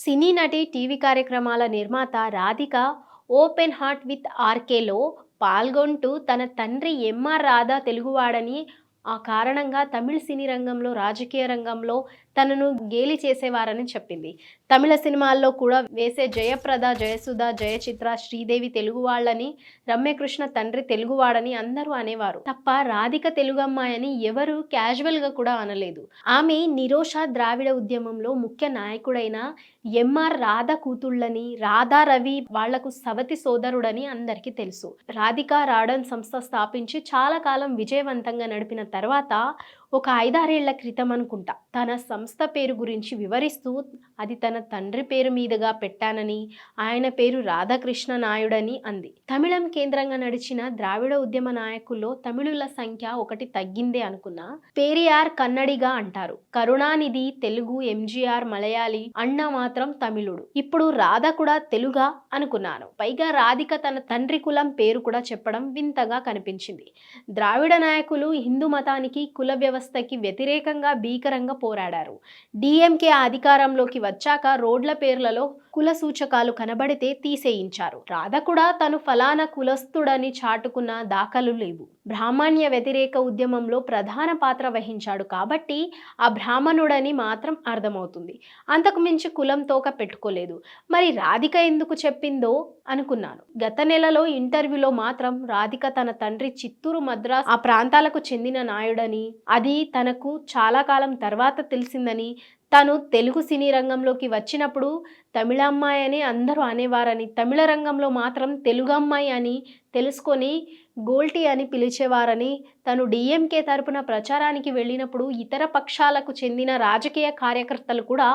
సినీ నటి టీవీ కార్యక్రమాల నిర్మాత రాధిక ఓపెన్ హార్ట్ విత్ ఆర్కేలో పాల్గొంటూ తన తండ్రి ఎంఆర్ రాధా తెలుగువాడని ఆ కారణంగా తమిళ సినీ రంగంలో రాజకీయ రంగంలో తనను గేలి చేసేవారని చెప్పింది. తమిళ సినిమాల్లో కూడా వేసే జయప్రద జయసుధ జయచిత్ర శ్రీదేవి తెలుగు వాళ్ళని రమ్యకృష్ణ తండ్రి తెలుగువాడని అందరూ అనేవారు. తప్ప రాధిక తెలుగు అమ్మాయని ఎవరు క్యాజువల్గా కూడా అనలేదు. ఆమె నిరోష ద్రావిడ ఉద్యమంలో ముఖ్య నాయకుడైన ఎంఆర్ రాధ కూతుళ్ళని రాధా రవి వాళ్ళకు సవతి సోదరుడని అందరికీ తెలుసు. రాధిక రాడన్ సంస్థ స్థాపించి చాలా కాలం విజయవంతంగా నడిపిన తర్వాత ఒక ఐదారేళ్ళ క్రితం అనుకుంటా. తన సంస్థ పేరు గురించి వివరిస్తూ అది తన తండ్రి పేరు మీదుగా పెట్టానని ఆయన పేరు రాధాకృష్ణ నాయుడని అంది. తమిళం కేంద్రంగా నడిచిన ద్రావిడ ఉద్యమ నాయకుల్లో తమిళుల సంఖ్య ఒకటి తగ్గిందే అనుకున్నా పేరియార్ కన్నడిగా అంటారు. కరుణానిధి తెలుగు ఎంజీఆర్ మలయాళీ అన్న మాత్రం తమిళుడు. ఇప్పుడు రాధ కూడా తెలుగా అనుకున్నాను. పైగా రాధిక తన తండ్రి కులం పేరు కూడా చెప్పడం వింతగా కనిపించింది. ద్రావిడ నాయకులు హిందూ మతానికి కుల వ్యవస్థకి వ్యతిరేకంగా భీకరంగా పోరాడారు. డిఎంకే అధికారంలోకి వచ్చాక రోడ్ల పేర్లలో కుల సూచకాలు కనబడితే తీసేయించారు. రాధ కూడా తను ఫలానా కులస్థుడని చాటుకున్న దాఖలు లేవు. బ్రాహ్మణ్య వ్యతిరేక ఉద్యమంలో ప్రధాన పాత్ర వహించాడు కాబట్టి ఆ బ్రాహ్మణుడని మాత్రం అర్థమవుతుంది. అంతకు మించి కులం తోక పెట్టుకోలేదు. మరి రాధిక ఎందుకు చెప్పిందో అనుకున్నాను. గత నెలలో ఇంటర్వ్యూలో మాత్రం రాధిక తన తండ్రి చిత్తూరు మద్రాస్ ఆ ప్రాంతాలకు చెందిన నాయుడని అది తనకు చాలా కాలం తర్వాత తెలిసిందని తను తెలుగు సినీ రంగంలోకి వచ్చినప్పుడు తమిళ అమ్మాయి అని అందరూ అనేవారని తమిళ రంగంలో మాత్రం తెలుగు అమ్మాయి అని తెలుసుకొని గోల్టీ అని పిలిచేవారని తను డిఎంకే తరపున ప్రచారానికి వెళ్ళినప్పుడు ఇతర పక్షాలకు చెందిన రాజకీయ కార్యకర్తలు కూడా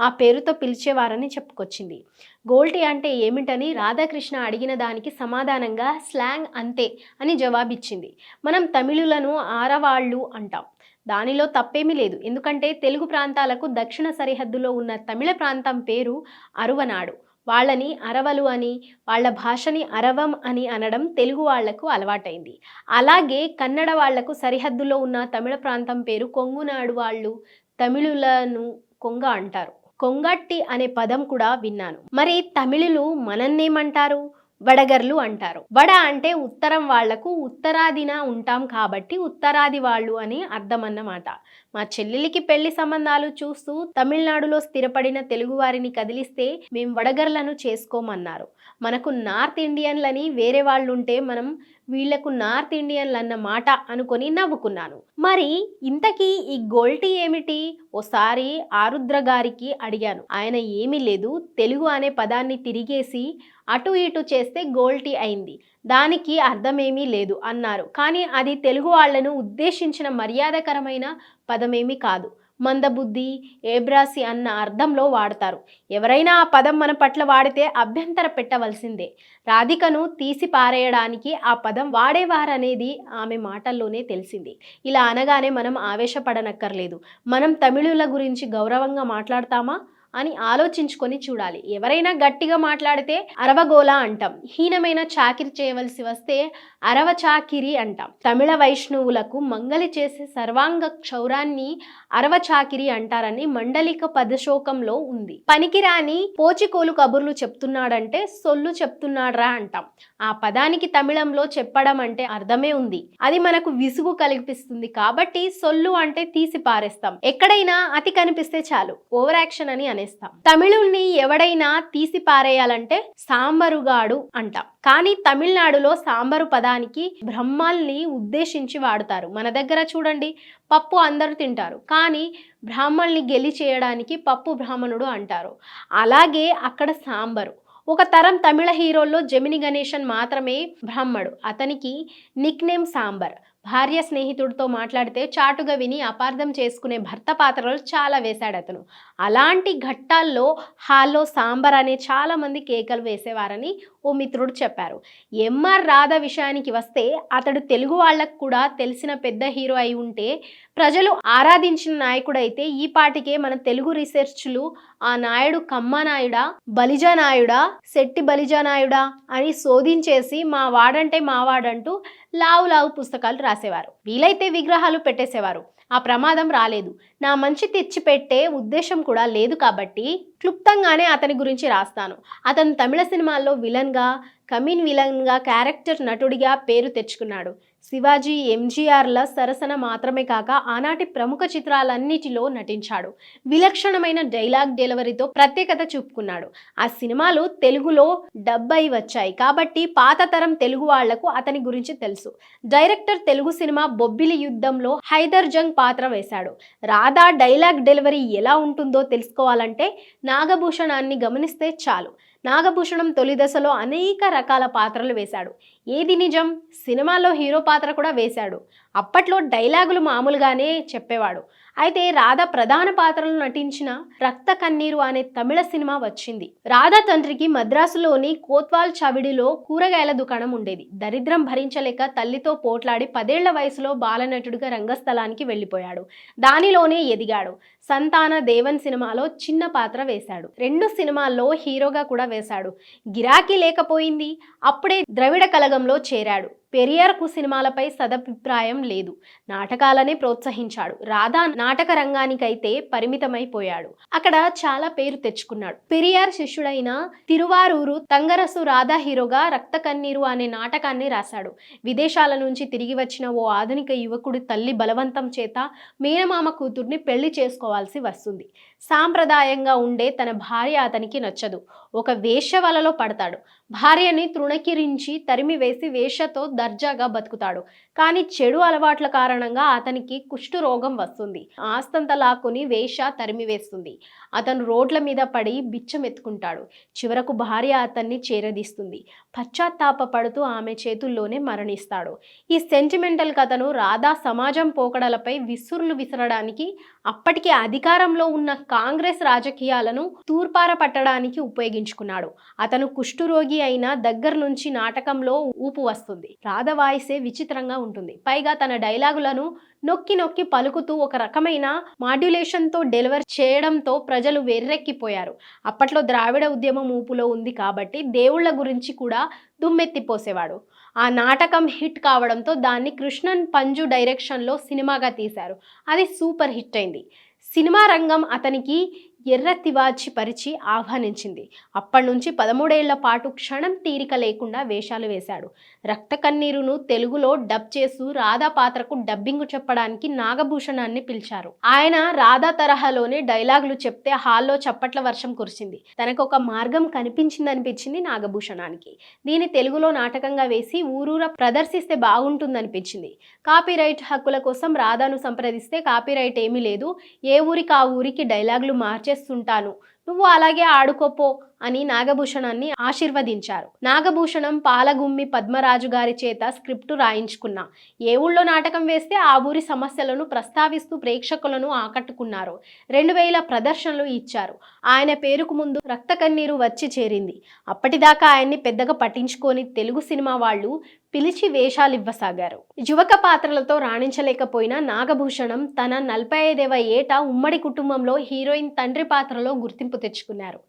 ఆ పేరుతో పిలిచేవారని చెప్పుకొచ్చింది. గోల్టీ అంటే ఏమిటని రాధాకృష్ణ అడిగిన దానికి సమాధానంగా స్లాంగ్ అంతే అని జవాబిచ్చింది. మనం తమిళులను ఆరవాళ్ళు అంటాం. దానిలో తప్పేమీ లేదు. ఎందుకంటే తెలుగు ప్రాంతాలకు దక్షిణ సరిహద్దులో ఉన్న తమిళ ప్రాంతం పేరు అరువనాడు. వాళ్ళని అరవలు అని వాళ్ళ భాషని అరవం అని అనడం తెలుగు వాళ్ళకు అలవాటైంది. అలాగే కన్నడ వాళ్ళకు సరిహద్దులో ఉన్న తమిళ ప్రాంతం పేరు కొంగునాడు వాళ్ళు తమిళులను కొంగ అంటారు. కొంగట్టి అనే పదం కూడా విన్నాను. మరి తమిళులు మనన్నేమంటారు? వడగర్లు అంటారు. వడ అంటే ఉత్తరం వాళ్ళకు ఉత్తరాదిన ఉంటాం కాబట్టి ఉత్తరాది వాళ్ళు అని అర్థం అన్నమాట మా చెల్లెలికి పెళ్ళి సంబంధాలు చూస్తూ తమిళనాడులో స్థిరపడిన తెలుగువారిని కదిలిస్తే మేం వడగర్లను చేసుకోమన్నారు. మనకు నార్త్ ఇండియన్లని వేరే వాళ్ళు ఉంటే మనం వీళ్ళకు నార్త్ ఇండియన్లు అన్న మాట అనుకొని నవ్వుకున్నాను. మరి ఇంతకీ ఈ గోల్టీ ఏమిటి? ఓసారి ఆరుద్ర గారికి అడిగాను. ఆయన ఏమీ లేదు. తెలుగు అనే పదాన్ని తిరిగేసి అటు ఇటు చేస్తే గోల్టీ అయింది. దానికి అర్థమేమీ లేదు అన్నారు. కానీ అది తెలుగు వాళ్ళను ఉద్దేశించిన మర్యాదకరమైన పదమేమీ కాదు. మందబుద్ధి ఏబ్రాసి అన్న అర్థంలో వాడతారు. ఎవరైనా ఆ పదం మన పట్ల వాడితే అభ్యంతర పెట్టవలసిందే. రాధికను తీసి పారేయడానికి ఆ పదం వాడేవారనేది ఆమె మాటల్లోనే తెలిసింది. ఇలా అనగానే మనం ఆవేశపడనక్కర్లేదు. మనం తమిళుల గురించి గౌరవంగా మాట్లాడతామా? అని ఆలోచించుకొని చూడాలి. ఎవరైనా గట్టిగా మాట్లాడితే అరవగోలా అంటాం. హీనమైన చాకిరి చేయవలసి వస్తే అరవ చాకిరి అంటాం. తమిళ వైష్ణవులకు మంగలి చేసే సర్వాంగ క్షౌరాన్ని అరవ చాకిరి అంటారని మండలిక పదశోకంలో ఉంది. పనికిరాని పోచికోలు కబుర్లు చెప్తున్నాడంటే సొల్లు చెప్తున్నాడ్రా అంటాం. ఆ పదానికి తమిళంలో చెప్పడం అంటే అర్థమే ఉంది. అది మనకు విసుగు కల్పిస్తుంది కాబట్టి సొల్లు అంటే తీసి పారేస్తాం. ఎక్కడైనా అతి కనిపిస్తే చాలు. ఓవర్ యాక్షన్ అని అనేస్తాం తమిళుల్ని ఎవడైనా తీసి పారేయాలంటే సాంబరుగాడు అంటాం. కానీ తమిళనాడులో సాంబారు పదానికి బ్రహ్మల్ని ఉద్దేశించి వాడతారు. మన దగ్గర చూడండి పప్పు అందరూ తింటారు. కానీ బ్రాహ్మణ్ణి గెలి చేయడానికి పప్పు బ్రాహ్మణుడు అంటారు. అలాగే అక్కడ సాంబారు. ఒక తరం తమిళ హీరోల్లో జమిని గణేశన్ మాత్రమే బ్రాహ్మడు. అతనికి నిక్ నేమ్ సాంబర్. భార్య స్నేహితుడితో మాట్లాడితే చాటుగా విని అపార్థం చేసుకునే భర్త పాత్రలు చాలా వేశాడు అతను. అలాంటి ఘట్టాల్లో హాల్లో సాంబార్ అనే చాలామంది కేకలు వేసేవారని ఓ మిత్రుడు చెప్పారు. ఎంఆర్ రాధ విషయానికి వస్తే అతడు తెలుగు వాళ్ళకు కూడా తెలిసిన పెద్ద హీరో అయి ఉంటే ప్రజలు ఆరాధించిన నాయకుడైతే ఈ పాటికే మన తెలుగు రీసెర్చ్లు ఆ నాయుడు కమ్మ నాయుడా బలిజా నాయుడా శెట్టి బలిజా నాయుడా అని శోధించేసి మా వాడంటే మా వాడంటూ లావు లావు పుస్తకాలు రాసేవారు. వీలైతే విగ్రహాలు పెట్టేసేవారు. ఆ ప్రమాదం రాలేదు. నా మంచి తెచ్చిపెట్టే ఉద్దేశం కూడా లేదు కాబట్టి క్లుప్తంగానే అతని గురించి రాస్తాను. అతను తమిళ సినిమాల్లో విలన్గా కమిన్ విలన్గా క్యారెక్టర్ నటుడిగా పేరు తెచ్చుకున్నాడు. శివాజీ ఎంజీఆర్ల సరసన మాత్రమే కాక ఆనాటి ప్రముఖ చిత్రాలన్నిటిలో నటించాడు. విలక్షణమైన డైలాగ్ డెలివరీతో ప్రత్యేకత చూపుకున్నాడు. ఆ సినిమాలు తెలుగులో డబ్బై వచ్చాయి కాబట్టి పాత తరం తెలుగు వాళ్ళకు అతని గురించి తెలుసు. డైరెక్టర్ తెలుగు సినిమా బొబ్బిలి యుద్ధంలో హైదర్ జంగ్ పాత్ర వేశాడు. రాధా డైలాగ్ డెలివరీ ఎలా ఉంటుందో తెలుసుకోవాలంటే నాగభూషణాన్ని గమనిస్తే చాలు. నాగభూషణం తొలి దశలో అనేక రకాల పాత్రలు వేశాడు. ఏది నిజం? సినిమాలో హీరో పాత్ర కూడా వేశాడు. అప్పట్లో డైలాగులు మామూలుగానే చెప్పేవాడు. అయితే రాధ ప్రధాన పాత్రలు నటించిన రక్త కన్నీరు అనే తమిళ సినిమా వచ్చింది. రాధ తండ్రికి మద్రాసులోని కోత్వాల్ చవిడిలో కూరగాయల దుకాణం ఉండేది. దరిద్రం భరించలేక తల్లితో పోట్లాడి పదేళ్ళ వయసులో బాలనటుడిగా రంగస్థలానికి వెళ్ళిపోయాడు. దానిలోనే ఎదిగాడు. సంతాన దేవన్ సినిమాలో చిన్న పాత్ర వేశాడు. రెండు సినిమాల్లో హీరోగా కూడా వేశాడు. గిరాకీ లేకపోయింది. అప్పుడే ద్రవిడ కలగంలో చేరాడు. పెరియార్కు సినిమాలపై సదభిప్రాయం లేదు. నాటకాలనే ప్రోత్సహించాడు. రాధా నాటక రంగానికైతే పరిమితమైపోయాడు. అక్కడ చాలా పేరు తెచ్చుకున్నాడు. పెరియార్ శిష్యుడైన తిరువారూరు తంగరసు రాధా హీరోగా రక్త కన్నీరు అనే నాటకాన్ని రాశాడు. విదేశాల నుంచి తిరిగి వచ్చిన ఓ ఆధునిక యువకుడి తల్లి బలవంతం చేత మేనమామ కూతుర్ని పెళ్ళి చేసుకోవాల్సి వస్తుంది. సాంప్రదాయంగా ఉండే తన భార్య అతనికి నచ్చదు. ఒక వేష వలలో పడతాడు. భార్యని తృణకిరించి తరిమివేసి వేషతో దర్జాగా బతుకుతాడు. కానీ చెడు అలవాట్ల కారణంగా అతనికి కుష్టు రోగం వస్తుంది. ఆస్తంత లాక్కుని వేష తరిమివేస్తుంది అతను రోడ్ల మీద పడి బిచ్చమెత్తుకుంటాడు చివరకు భార్య అతన్ని చేరదీస్తుంది. పశ్చాత్తాప పడుతూ ఆమె చేతుల్లోనే మరణిస్తాడు. ఈ సెంటిమెంటల్ కథను రాధా సమాజం పోకడలపై విసురులు విసరడానికి అప్పటికే అధికారంలో ఉన్న కాంగ్రెస్ రాజకీయాలను తూర్పార పట్టడానికి ఉపయోగించుకున్నాడు. అతను కుష్ఠురోగి అయిన దగ్గర నుంచి నాటకంలో ఊపు వస్తుంది. రాధ వాయిసే విచిత్రంగా ఉంటుంది. పైగా తన డైలాగులను నొక్కి నొక్కి పలుకుతూ ఒక రకమైన మాడ్యులేషన్తో డెలివర్ చేయడంతో ప్రజలు వెర్రెక్కిపోయారు. అప్పట్లో ద్రావిడ ఉద్యమం ఊపులో ఉంది కాబట్టి దేవుళ్ళ గురించి కూడా దుమ్మెత్తిపోసేవాడు. ఆ నాటకం హిట్ కావడంతో దాన్ని కృష్ణన్ పంజు డైరెక్షన్లో సినిమాగా తీశారు. అది సూపర్ హిట్ అయింది. సినిమా రంగం అతనికి ఎర్ర తివాచి పరిచి ఆహ్వానించింది. అప్పటి నుంచి పదమూడేళ్ళ పాటు క్షణం తీరిక లేకుండా వేషాలు వేశాడు. రక్త కన్నీరును తెలుగులో డబ్ చేస్తూ రాధా పాత్రకు డబ్బింగ్ చెప్పడానికి నాగభూషణాన్ని పిలిచారు. ఆయన రాధా తరహాలోనే డైలాగులు చెప్తే హాల్లో చప్పట్ల వర్షం కురిసింది. తనకు ఒక మార్గం కనిపించిందనిపించింది నాగభూషణానికి. దీని తెలుగులో నాటకంగా వేసి ఊరూర ప్రదర్శిస్తే బాగుంటుందనిపించింది. కాపీరైట్ హక్కుల కోసం రాధాను సంప్రదిస్తే కాపీరైట్ ఏమీ లేదు. ఏ ఊరికి ఆ ఊరికి డైలాగులు చేస్తుంటాను. నువ్వు అలాగే ఆడుకోపో అని నాగభూషణాన్ని ఆశీర్వదించారు. నాగభూషణం పాలగుమ్మి పద్మరాజు గారి చేత స్క్రిప్టు రాయించుకున్నా. ఏ ఊళ్ళో నాటకం వేస్తే ఆ ఊరి సమస్యలను ప్రస్తావిస్తూ ప్రేక్షకులను ఆకట్టుకున్నారు. రెండు వేల ప్రదర్శనలు ఇచ్చారు. ఆయన పేరుకు ముందు రక్త కన్నీరు వచ్చి చేరింది. అప్పటిదాకా ఆయన్ని పెద్దగా పట్టించుకొని తెలుగు సినిమా వాళ్ళు పిలిచి వేషాలు ఇవ్వసాగారు యువక పాత్రలతో రాణించలేకపోయిన నాగభూషణం తన నలభై ఐదవ ఏట ఉమ్మడి కుటుంబంలో హీరోయిన్ తండ్రి పాత్రలో గుర్తింపు తెచ్చుకున్నారు.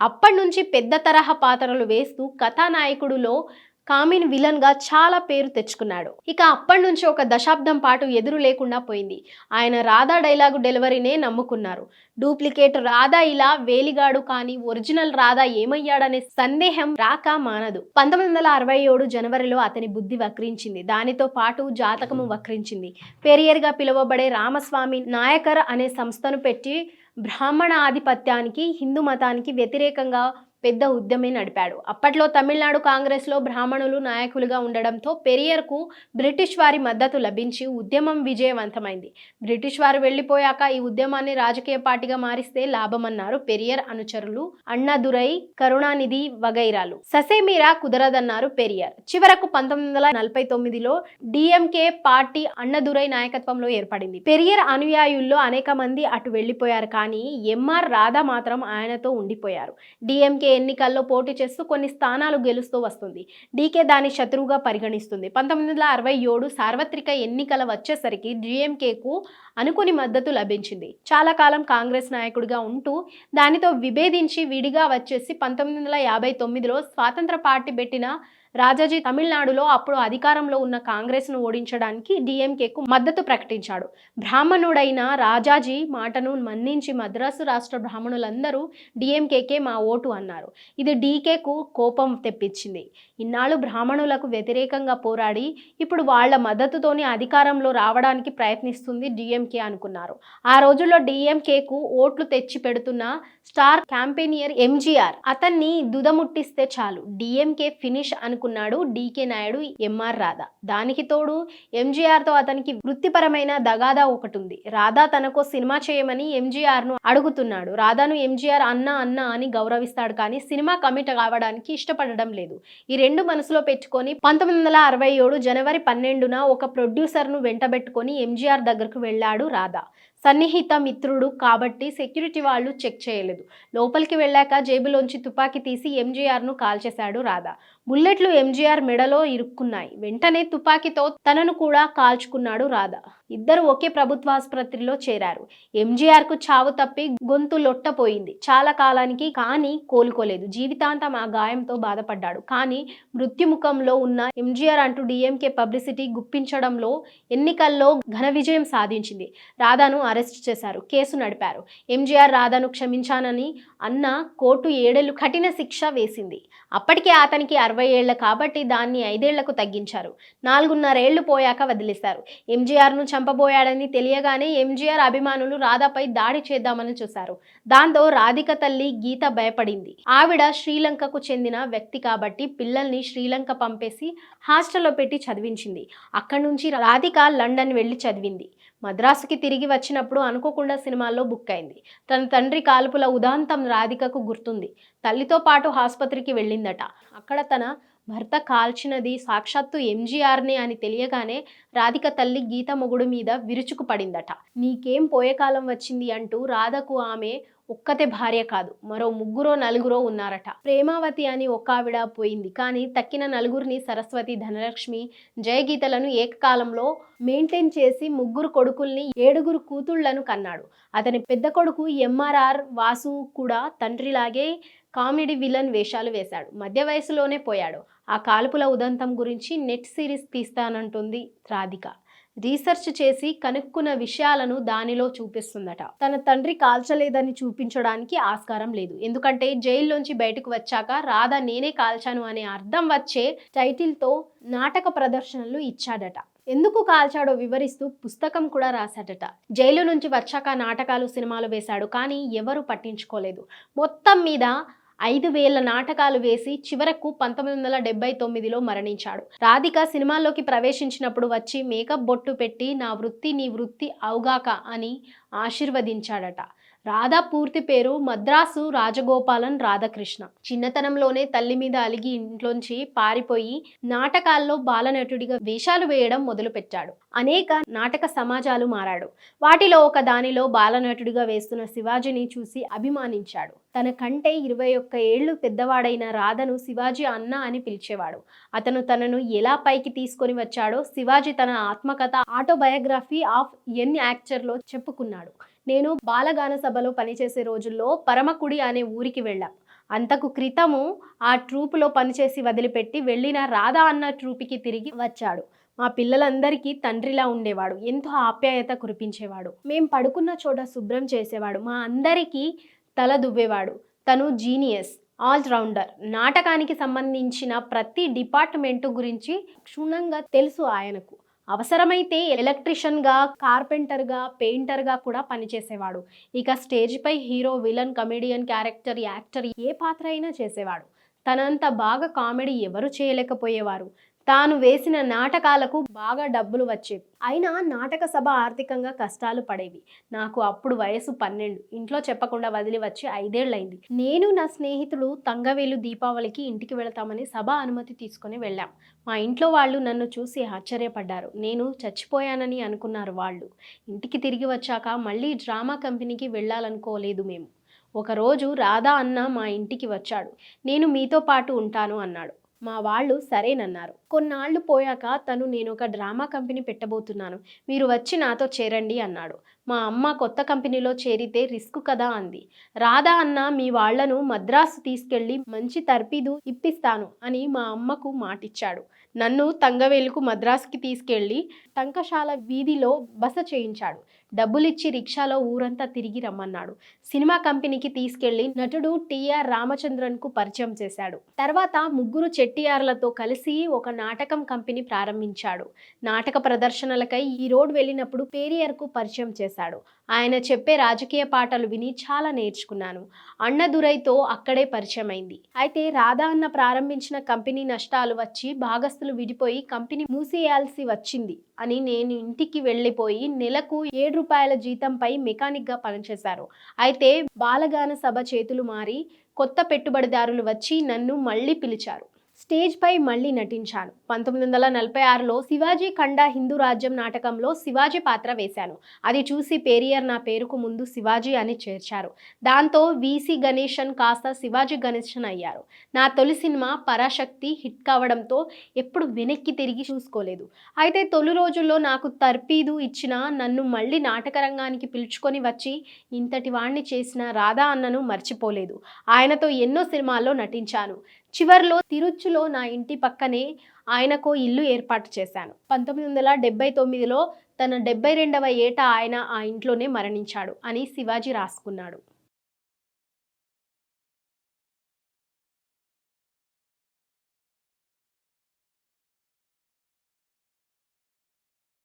అప్పటి నుంచి పెద్ద తరహా పాత్రలు వేస్తూ కథానాయకుడులో కామిన్ విలన్గా చాలా పేరు తెచ్చుకున్నాడు. ఇక అప్పటి నుంచి ఒక దశాబ్దం పాటు ఎదురు లేకుండా పోయింది. ఆయన రాధా డైలాగు డెలివరీనే నమ్ముకున్నారు. డూప్లికేట్ రాధా ఇలా వేలిగాడు కానీ ఒరిజినల్ రాధా ఏమయ్యాడనే సందేహం రాక మానదు. పంతొమ్మిది వందల అరవై ఏడు జనవరిలో అతని బుద్ధి వక్రించింది. దానితో పాటు జాతకము వక్రించింది. పెరియర్గా పిలువబడే రామస్వామి నాయకర్ అనే సంస్థను పెట్టి బ్రాహ్మణ ఆధిపత్యానికి హిందూ మతానికి వ్యతిరేకంగా పెద్ద ఉద్యమే నడిపాడు. అప్పట్లో తమిళనాడు కాంగ్రెస్లో బ్రాహ్మణులు నాయకులుగా ఉండడంతో పెరియర్కు బ్రిటిష్ వారి మద్దతు లభించి ఉద్యమం విజయవంతమైంది. బ్రిటిష్ వారు వెళ్ళిపోయాక ఈ ఉద్యమాన్ని రాజకీయ పార్టీగా మారిస్తే లాభమన్నారు పెరియర్ అనుచరులు అన్నాదురై కరుణానిధి వగైరాలు. ససేమీరా కుదరదన్నారు పెరియర్. చివరకు పంతొమ్మిది వందల నలభై తొమ్మిదిలో డిఎంకే పార్టీ అన్నదురై నాయకత్వంలో ఏర్పడింది. పెరియర్ అనుయాయుల్లో అనేక మంది అటు వెళ్ళిపోయారు కానీ ఎంఆర్ రాధా మాత్రం ఆయనతో ఉండిపోయారు. డిఎంకే ఎన్నికల్లో పోటీ చేస్తూ కొన్ని స్థానాలు గెలుస్తూ వస్తుంది. డీకే దాని శత్రువుగా పరిగణిస్తుంది. పంతొమ్మిది వందల అరవై ఏడు సార్వత్రిక ఎన్నికల వచ్చేసరికి డిఎంకేకు అనుకుని మద్దతు లభించింది. చాలా కాలం కాంగ్రెస్ నాయకుడిగా ఉంటూ దానితో విభేదించి విడిగా వచ్చేసి పంతొమ్మిది వందల యాభై తొమ్మిదిలో స్వాతంత్ర పార్టీ పెట్టిన రాజాజీ తమిళనాడులో అప్పుడు అధికారంలో ఉన్న కాంగ్రెస్ను ఓడించడానికి డిఎంకేకు మద్దతు ప్రకటించాడు. బ్రాహ్మణుడైన రాజాజీ మాటను మన్నించి మద్రాసు రాష్ట్ర బ్రాహ్మణులందరూ డిఎంకేకే మా ఓటు అన్నారు. ఇది డీకేకు కోపం తెప్పించింది. ఇన్నాళ్ళు బ్రాహ్మణులకు వ్యతిరేకంగా పోరాడి ఇప్పుడు వాళ్ళ మద్దతుతోనే అధికారంలో రావడానికి ప్రయత్నిస్తుంది డిఎంకే అనుకున్నారు. ఆ రోజుల్లో డిఎంకేకు ఓట్లు తెచ్చి పెడుతున్న స్టార్ క్యాంపెయినియర్ ఎంజీఆర్ అతన్ని దుదముట్టిస్తే చాలు. డిఎంకే ఫినిష్ అనుకున్నాడు డీకే నాయుడు ఎంఆర్ రాధా. దానికి తోడు ఎంజీఆర్తో అతనికి వృత్తిపరమైన దగాదా ఒకటి ఉంది రాధా తనకో సినిమా చేయమని ఎంజీఆర్ను అడుగుతున్నాడు. రాధాను ఎంజీఆర్ అన్న అన్న అని గౌరవిస్తాడు కానీ సినిమా కమిట్ కావడానికి ఇష్టపడడం లేదు. ఈ రెండు మనసులో పెట్టుకొని పంతొమ్మిది వందల అరవై ఏడు జనవరి పన్నెండున ఒక ప్రొడ్యూసర్ను వెంటబెట్టుకొని ఎంజీఆర్ దగ్గరకు వెళ్ళాడు రాధా. సన్నిహిత మిత్రుడు కాబట్టి సెక్యూరిటీ వాళ్ళు చెక్ చేయలేదు. లోపలికి వెళ్ళాక జేబులోంచి తుపాకీ తీసి ఎంజీఆర్ను కాల్చేశాడు రాధా. బుల్లెట్లు ఎంజీఆర్ మెడలో ఇరుక్కున్నాయి. వెంటనే తుపాకీతో తనను కూడా కాల్చుకున్నాడు రాధా. ఇద్దరు ఒకే ప్రభుత్వాసుపత్రిలో చేరారు. చేరారు ఎంజీఆర్కు చావు తప్పి గొంతు లొట్టపోయింది. చాలా కాలానికి కానీ కోలుకోలేదు. జీవితాంతం ఆ గాయంతో బాధపడ్డాడు. కానీ మృత్యుముఖంలో ఉన్న ఎంజీఆర్ అంటూ డిఎంకే పబ్లిసిటీ గుప్పించడంలో ఎన్నికల్లో ఘన విజయం సాధించింది. రాధాను అరెస్ట్ చేశారు. కేసు నడిపారు. ఎంజీఆర్ రాధాను క్షమించానని అన్న కోర్టు ఏడేళ్ళు కఠిన శిక్ష వేసింది. అప్పటికే అతనికి అరవై ఏళ్ళ కాబట్టి దాన్ని ఐదేళ్ళకు తగ్గించారు. నాలుగున్నరేళ్ళు పోయాక వదిలేశారు. ఎంజీఆర్ను చంపబోయాడని తెలియగానే ఎంజీఆర్ అభిమానులు రాధాపై దాడి చేద్దామని చూశారు. దాంతో రాధిక తల్లి గీత భయపడింది. ఆవిడ శ్రీలంకకు చెందిన వ్యక్తి కాబట్టి పిల్లల్ని శ్రీలంక పంపేసి హాస్టల్లో పెట్టి చదివించింది. అక్కడి నుంచి రాధిక లండన్ వెళ్ళి చదివింది. మద్రాసుకి తిరిగి వచ్చినప్పుడు అనుకోకుండా సినిమాల్లో బుక్ అయింది. తన తండ్రి కాల్పుల ఉదాంతం రాధికకు గుర్తుంది. తల్లితో పాటు ఆసుపత్రికి వెళ్ళిందట. అక్కడ తన భర్త కాల్చినది సాక్షాత్తు ఎంజీఆర్నే అని తెలియగానే రాధిక తల్లి గీత మొగుడు మీద విరుచుకు పడిందట నీకేం పోయేకాలం వచ్చింది అంటూ రాధకు ఆమె ఒక్కతే భార్య కాదు మరో ముగ్గురో నలుగురో ఉన్నారట. ప్రేమావతి అని ఒక ఆవిడ పోయింది. కానీ తక్కిన నలుగురిని సరస్వతి ధనలక్ష్మి జయగీతలను ఏకకాలంలో మెయింటైన్ చేసి ముగ్గురు కొడుకుల్ని ఏడుగురు కూతుళ్ళను కన్నాడు. అతని పెద్ద కొడుకు ఎంఆర్ఆర్ వాసు కూడా తండ్రిలాగే కామెడీ విలన్ వేషాలు వేశాడు. మధ్య వయసులోనే పోయాడు. ఆ కాల్పుల ఉదంతం గురించి నెట్ సిరీస్ తీస్తానంటుంది రాధిక. రీసెర్చ్ చేసి కనుక్కున్న విషయాలను దానిలో చూపిస్తుందట. తన తండ్రి కాల్చలేదని చూపించడానికి ఆస్కారం లేదు. ఎందుకంటే జైల్లోంచి బయటకు వచ్చాక రాధ నేనే కాల్చాను అనే అర్థం వచ్చే టైటిల్తో నాటక ప్రదర్శనలు ఇచ్చాడట. ఎందుకు కాల్చాడో వివరిస్తూ పుస్తకం కూడా రాశాడట. జైలు నుంచి వచ్చాక నాటకాలు సినిమాలు వేశాడు కానీ ఎవరు పట్టించుకోలేదు. మొత్తం మీద ఐదు వేల నాటకాలు వేసి చివరకు పంతొమ్మిది వందల డెబ్బై తొమ్మిదిలో మరణించాడు. రాధిక సినిమాల్లోకి ప్రవేశించినప్పుడు వచ్చి మేకప్ బొట్టు పెట్టి నా వృత్తి నీ వృత్తి అవుగాక అని ఆశీర్వదించాడట. రాధా పూర్తి పేరు మద్రాసు రాజగోపాలన్ రాధాకృష్ణ. చిన్నతనంలోనే తల్లి మీద అలిగి ఇంట్లోంచి పారిపోయి నాటకాల్లో బాలనటుడిగా వేషాలు వేయడం మొదలుపెట్టాడు. అనేక నాటక సమాజాలు మారాడు. వాటిలో ఒక దానిలో బాలనటుడిగా వేస్తున్న శివాజీని చూసి అభిమానించాడు. తన కంటే ఇరవై ఒక్క ఏళ్ళు పెద్దవాడైన రాధను శివాజీ అన్న అని పిలిచేవాడు. అతను తనను ఎలా పైకి తీసుకొని వచ్చాడో శివాజీ తన ఆత్మకథ ఆటోబయోగ్రఫీ ఆఫ్ ఎన్ యాక్చర్లో చెప్పుకున్నాడు. నేను బాలగాన సభలో పనిచేసే రోజుల్లో పరమకుడి అనే ఊరికి వెళ్ళాం. అంతకు క్రితము ఆ ట్రూపులో పనిచేసి వదిలిపెట్టి వెళ్ళిన రాధా అన్న ట్రూపుకి తిరిగి వచ్చాడు. మా పిల్లలందరికీ తండ్రిలా ఉండేవాడు. ఎంతో ఆప్యాయత కురిపించేవాడు. మేం పడుకున్న చోట శుభ్రం చేసేవాడు. మా అందరికీ తల దువ్వేవాడు. తను జీనియస్ ఆల్రౌండర్. నాటకానికి సంబంధించిన ప్రతి డిపార్ట్మెంటు గురించి క్షుణ్ణంగా తెలుసు ఆయనకు. అవసరమైతే ఎలక్ట్రిషియన్గా కార్పెంటర్గా పెయింటర్గా కూడా పనిచేసేవాడు. ఇక స్టేజ్పై hero villain comedian character actor ఏ పాత్ర అయినా చేసేవాడు. తనంత బాగా కామెడీ ఎవరు చేయలేకపోయేవారు. తాను వేసిన నాటకాలకు బాగా డబ్బులు వచ్చేవి. అయినా నాటక సభ ఆర్థికంగా కష్టాలు పడేవి. నాకు అప్పుడు వయసు పన్నెండు. ఇంట్లో చెప్పకుండా వదిలి వచ్చి ఐదేళ్ళైంది నేను నా స్నేహితులు తంగవేలు దీపావళికి ఇంటికి వెళతామని సభ అనుమతి తీసుకొని వెళ్ళాం. మా ఇంట్లో వాళ్ళు నన్ను చూసి ఆశ్చర్యపడ్డారు. నేను చచ్చిపోయానని అనుకున్నారు వాళ్ళు. ఇంటికి తిరిగి వచ్చాక మళ్ళీ డ్రామా కంపెనీకి వెళ్ళాలనుకోలేదు మేము. ఒకరోజు రాధా అన్న మా ఇంటికి వచ్చాడు. నేను మీతో పాటు ఉంటాను అన్నాడు. మా వాళ్ళు సరేనన్నారు. కొన్నాళ్ళు పోయాక తను నేను ఒక డ్రామా కంపెనీ పెట్టబోతున్నాను. మీరు వచ్చి నాతో చేరండి అన్నాడు. మా అమ్మ కొత్త కంపెనీలో చేరితే రిస్క్ కదా అంది. రాధా అన్న మీ వాళ్ళను మద్రాసు తీసుకెళ్ళి మంచి తర్పీదు ఇప్పిస్తాను అని మా అమ్మకు మాటిచ్చాడు. నన్ను తంగవేలుకు మద్రాసుకి తీసుకెళ్ళి టంకశాల వీధిలో బస చేయించాడు. డబ్బులిచ్చి రిక్షాలో ఊరంతా తిరిగి రమ్మన్నాడు. సినిమా కంపెనీకి తీసుకెళ్ళి నటుడు టిఆర్ రామచంద్రన్కు పరిచయం చేశాడు. తర్వాత ముగ్గురు చెట్టియార్లతో కలిసి ఒక నాటకం కంపెనీ ప్రారంభించాడు. నాటక ప్రదర్శనలకై ఈ రోడ్ వెళ్ళినప్పుడు పేరియర్కు పరిచయం చేశాడు. ఆయన చెప్పే రాజకీయ పాటలు విని చాలా నేర్చుకున్నాను. అన్నదురైతో అక్కడే పరిచయం అయింది అయితే రాధా అన్న ప్రారంభించిన కంపెనీ నష్టాలు వచ్చి భాగస్తులు విడిపోయి కంపెనీ మూసేయాల్సి వచ్చింది. అని నేను ఇంటికి వెళ్ళిపోయి నెలకు ఏడు రూపాయల జీతంపై మెకానిక్గా పనిచేశారు. అయితే బాలగాన సభ చేతులు మారి కొత్త పెట్టుబడిదారులు వచ్చి నన్ను మళ్ళీ పిలిచారు. స్టేజ్పై మళ్ళీ నటించాను. పంతొమ్మిది వందల నలభై ఆరులో శివాజీ ఖండ హిందూ రాజ్యం నాటకంలో శివాజీ పాత్ర వేశాను. అది చూసి పేరియర్ నా పేరుకు ముందు శివాజీ అని చేర్చారు. దాంతో వీసీ గణేశన్ కాస్త శివాజీ గణేశన్ అయ్యారు. నా తొలి సినిమా పరాశక్తి హిట్ కావడంతో ఎప్పుడు వెనక్కి తిరిగి చూసుకోలేదు. అయితే తొలి రోజుల్లో నాకు తర్పీదు ఇచ్చిన నన్ను మళ్ళీ నాటక రంగానికి పిలుచుకొని వచ్చి ఇంతటి వాణ్ణి చేసిన రాధా అన్నను మర్చిపోలేదు. ఆయనతో ఎన్నో సినిమాల్లో నటించాను. చివర్లో తిరుచులో నా ఇంటి పక్కనే ఆయనకో ఇల్లు ఏర్పాటు చేశాను. పంతొమ్మిది వందల డెబ్బై తొమ్మిదిలో తన డెబ్బై రెండవ ఏట ఆయన ఆ ఇంట్లోనే మరణించాడు అని శివాజీ రాసుకున్నాడు.